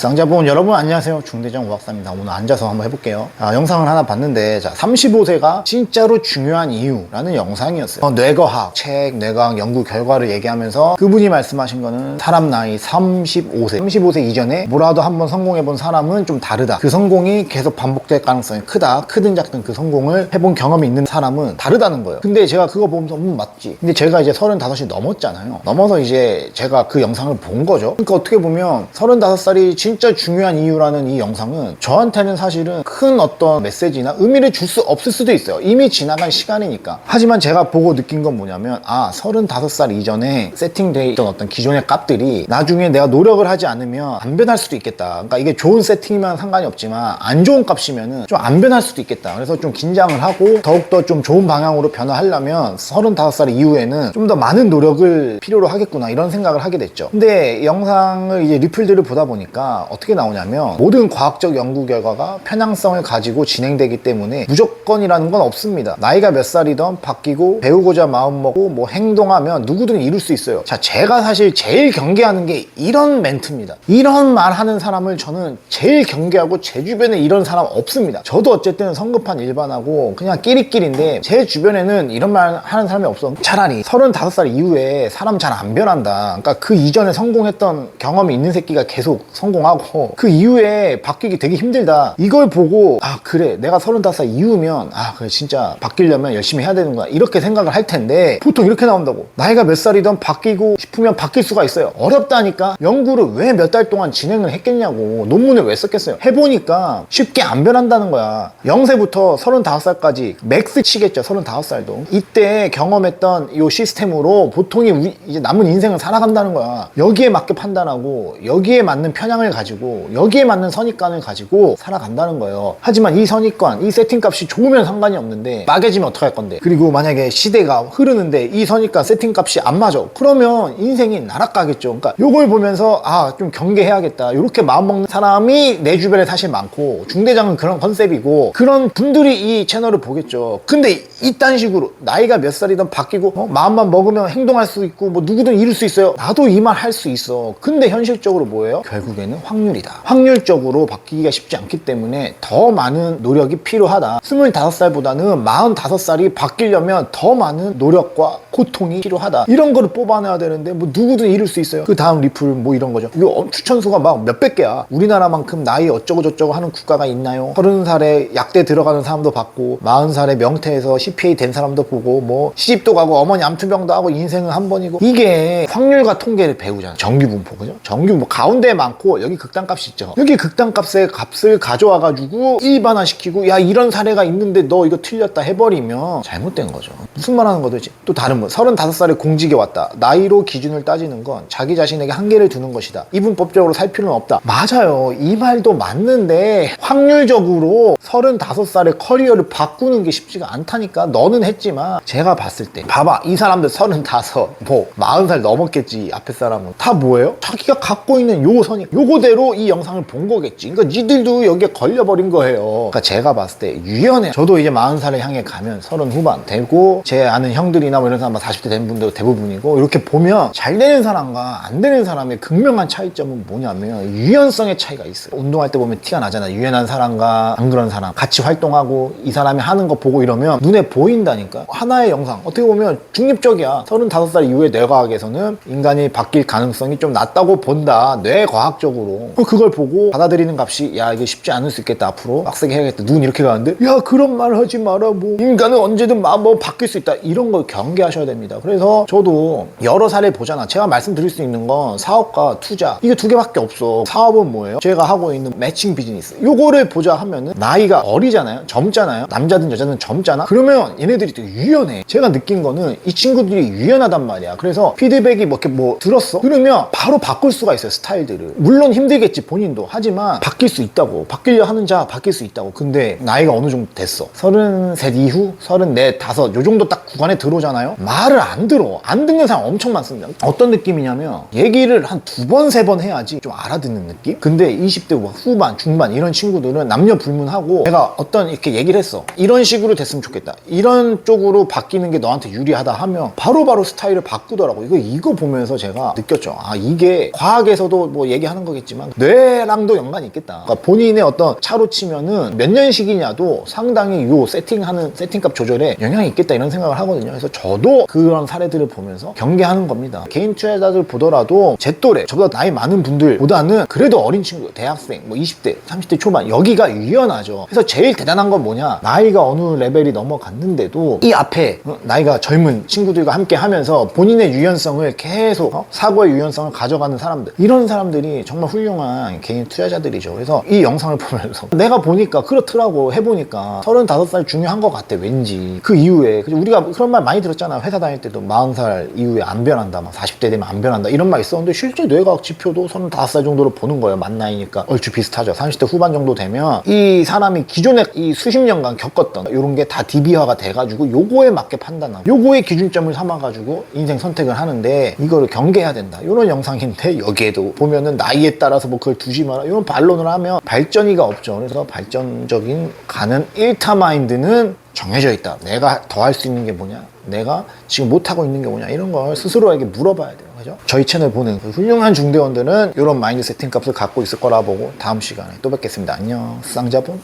쌍자분 여러분 안녕하세요. 중대장 우학사입니다. 오늘 앉아서 한번 해볼게요. 아, 영상을 하나 봤는데 자 35세가 진짜로 중요한 이유라는 영상이었어요. 어, 뇌과학 책 뇌과학 연구 결과를 얘기하면서 그분이 말씀하신 거는 사람 나이 35세. 35세 이전에 뭐라도 한번 성공해본 사람은 좀 다르다. 그 성공이 계속 반복될 가능성이 크다. 크든 작든 그 성공을 해본 경험이 있는 사람은 다르다는 거예요. 근데 제가 그거 보면서 음 맞지. 근데 제가 이제 35이 넘었잖아요. 넘어서 이제 제가 그 영상을 본 거죠. 그러니까 어떻게 보면 35살이 진짜 중요한 이유라는 이 영상은 저한테는 사실은 큰 어떤 메시지나 의미를 줄 수 없을 수도 있어요. 이미 지나간 시간이니까. 하지만 제가 보고 느낀 건 뭐냐면 아 35살 이전에 세팅돼 있던 어떤 기존의 값들이 나중에 내가 노력을 하지 않으면 안 변할 수도 있겠다. 그러니까 이게 좋은 세팅이면 상관이 없지만 안 좋은 값이면은 좀 안 변할 수도 있겠다. 그래서 좀 긴장을 하고 더욱더 좀 좋은 방향으로 변화하려면 35살 이후에는 좀 더 많은 노력을 필요로 하겠구나 이런 생각을 하게 됐죠. 근데 영상을 이제 리플들을 보다 보니까 어떻게 나오냐면 모든 과학적 연구 결과가 편향성을 가지고 진행되기 때문에 무조건이라는 건 없습니다. 나이가 몇 살이든 바뀌고 배우고자 마음먹고 뭐 행동하면 누구든 이룰 수 있어요. 자 제가 사실 제일 경계하는 게 이런 멘트입니다. 이런 말 하는 사람을 저는 제일 경계하고 제 주변에 이런 사람 없습니다. 저도 어쨌든 성급한 일반하고 그냥 끼리끼리인데 제 주변에는 이런 말 하는 사람이 없어 차라리 35살 이후에 사람 잘 안 변한다. 그러니까 그 이전에 성공했던 경험이 있는 새끼가 계속 성공하고 그 이후에 바뀌기 되게 힘들다. 이걸 보고 아 그래. 내가 35살 이후면 아 그래. 진짜 바뀌려면 열심히 해야 되는구나. 이렇게 생각을 할 텐데 보통 이렇게 나온다고. 나이가 몇 살이든 바뀌고 싶으면 바뀔 수가 있어요. 어렵다니까. 연구를 왜 몇 달 동안 진행을 했겠냐고. 논문을 왜 썼겠어요? 해보니까 쉽게 안 변한다는 거야. 0세부터 35살까지 맥스 치겠죠 35살도. 이때 경험했던 이 시스템으로 보통이 이제 남은 인생을 살아간다는 거야. 여기에 맞게 판단하고 여기에 맞는 편향을 가지고 여기에 맞는 선입관을 가지고 살아간다는 거예요. 하지만 이 선입관 이 세팅값이 좋으면 상관이 없는데 막해지면 어떡할 건데? 그리고 만약에 시대가 흐르는데 이 선입관 세팅값이 안 맞아. 그러면 인생이 나락가겠죠. 그러니까 요걸 보면서 아 좀 경계해야겠다. 이렇게 마음먹는 사람이 내 주변에 사실 많고 중대장은 그런 컨셉이고 그런 분들이 이 채널을 보겠죠. 근데 이딴 식으로 나이가 몇 살이든 바뀌고 어? 마음만 먹으면 행동할 수 있고 뭐 누구든 이룰 수 있어요. 나도 이 말 할 수 있어. 근데 현실적으로 뭐예요? 결국에는 확률이다. 확률적으로 바뀌기가 쉽지 않기 때문에 더 많은 노력이 필요하다. 25살보다는 45살이 바뀌려면 더 많은 노력과 고통이 필요하다. 이런 거를 뽑아내야 되는데 뭐 누구든 이룰 수 있어요. 그 다음 리플 뭐 이런 거죠. 이거 추천수가 막 몇백 개야. 우리나라만큼 나이 어쩌고 저쩌고 하는 국가가 있나요? 30살에 약대 들어가는 사람도 봤고 40살에 명태에서 CPA 된 사람도 보고 뭐 시집도 가고 어머니 암투병도 하고 인생은 한 번이고. 이게 확률과 통계를 배우잖아. 정규 분포. 그죠? 정규 뭐 가운데 많고 여기 극단값이 있죠. 여기 극단값의 값을 가져와 가지고 일반화 시키고 야 이런 사례가 있는데 너 이거 틀렸다 해버리면 잘못된 거죠. 무슨 말 하는 거지? 또 다른 분 35살에 공직에 왔다. 나이로 기준을 따지는 건 자기 자신에게 한계를 두는 것이다. 이분법적으로 살 필요는 없다. 맞아요. 이 말도 맞는데 확률적으로 35살의 커리어를 바꾸는 게 쉽지가 않다니까. 너는 했지만 제가 봤을 때 봐봐. 이 사람들 35, 뭐 40살 넘었겠지 앞에 사람은. 다 뭐예요? 자기가 갖고 있는 요 선이 요거대로 이 영상을 본 거겠지. 그러니까 니들도 여기에 걸려버린 거예요. 그러니까 제가 봤을 때 유연해. 저도 이제 40살을 향해 가면 30 후반 되고 제 아는 형들이나 뭐 이런 사람 40대 된 분들 대부분이고 이렇게 보면 잘 되는 사람과 안 되는 사람의 극명한 차이점은 뭐냐면 유연성의 차이가 있어요. 운동할 때 보면 티가 나잖아 유연한 사람과 안 그런 사람. 같이 활동하고 이 사람이 하는 거 보고 이러면 눈에 보인다니까. 하나의 영상. 어떻게 보면 중립적이야. 35살 이후에 뇌과학에서는 인간이 바뀔 가능성이 좀 낮다고 본다. 뇌과학적으로. 그걸 보고 받아들이는 값이 야 이게 쉽지 않을 수 있겠다. 앞으로 빡세게 해야겠다. 눈 이렇게 가는데 야 그런 말 하지 마라. 뭐 인간은 언제든 먹으면 바뀔 수 있다. 이런 걸 경계하셔 야 됩니다. 그래서 저도 여러 사례 보잖아. 제가 말씀드릴 수 있는 건 사업과 투자. 이게 두 개밖에 없어. 사업은 뭐예요? 제가 하고 있는 매칭 비즈니스. 요거를 보자 하면은 나이가 어리잖아요? 젊잖아요? 남자든 여자든 젊잖아? 그러면 얘네들이 되게 유연해. 제가 느낀 거는 이 친구들이 유연하단 말이야. 그래서 피드백이 뭐 이렇게 뭐 들었어? 그러면 바로 바꿀 수가 있어요 스타일들을. 물론 힘들겠지 본인도. 하지만 바뀔 수 있다고. 바뀌려 하는 자 바뀔 수 있다고. 근데 나이가 어느 정도 됐어? 33 이후? 34, 5요 정도 딱 구간에 들어오잖아요 말을 안 들어. 안 듣는 사람 엄청 많습니다. 어떤 느낌이냐면 얘기를 한 두 번, 세 번 해야지 좀 알아듣는 느낌? 근데 20대 후반, 중반 이런 친구들은 남녀 불문하고 내가 어떤 이렇게 얘기를 했어. 이런 식으로 됐으면 좋겠다. 이런 쪽으로 바뀌는 게 너한테 유리하다 하면 바로바로 스타일을 바꾸더라고. 이거 이거 보면서 제가 느꼈죠. 아 이게 과학에서도 뭐 얘기하는 거겠지만 뇌랑도 연관이 있겠다. 그러니까 본인의 어떤 차로 치면은 몇 년씩이냐도 상당히 요 세팅하는 세팅값 조절에 영향이 있겠다 이런 생각을 하거든요. 그래서 저도 그런 사례들을 보면서 경계하는 겁니다. 개인 투자자들 보더라도 제 또래, 저보다 나이 많은 분들보다는 그래도 어린 친구, 대학생, 뭐 20대, 30대 초반 여기가 유연하죠. 그래서 제일 대단한 건 뭐냐? 나이가 어느 레벨이 넘어갔는데도 이 앞에 어, 나이가 젊은 친구들과 함께 하면서 본인의 유연성을 계속 어? 사고의 유연성을 가져가는 사람들 이런 사람들이 정말 훌륭한 개인 투자자들이죠. 그래서 이 영상을 보면서 내가 보니까 그렇더라고 해보니까 35살 중요한 것 같아 왠지 그 이후에? 우리가 그런 말 많이 들었잖아 회사 다닐 때도 40살 이후에 안 변한다 막 40대 되면 안 변한다 이런 말 있었는데 실제 뇌과학 지표도 35살 정도로 보는 거예요 만 나이니까. 얼추 비슷하죠. 30대 후반 정도 되면 이 사람이 기존에 이 수십 년간 겪었던 이런 게 다 DB화가 돼가지고 요거에 맞게 판단하고 요거의 기준점을 삼아가지고 인생 선택을 하는데 이거를 경계해야 된다. 이런 영상인데 여기에도 보면은 나이에 따라서 뭐 그걸 두지 마라. 이런 반론을 하면 발전이가 없죠. 그래서 발전적인 가는 1타 마인드는 정해져 있다. 내가 더 할 수 있는 게 뭐냐? 내가 지금 못하고 있는 게 뭐냐? 이런 걸 스스로에게 물어봐야 돼요. 그죠? 저희 채널 보는 그 훌륭한 중대원들은 이런 마인드 세팅 값을 갖고 있을 거라 보고 다음 시간에 또 뵙겠습니다. 안녕. 쌍자본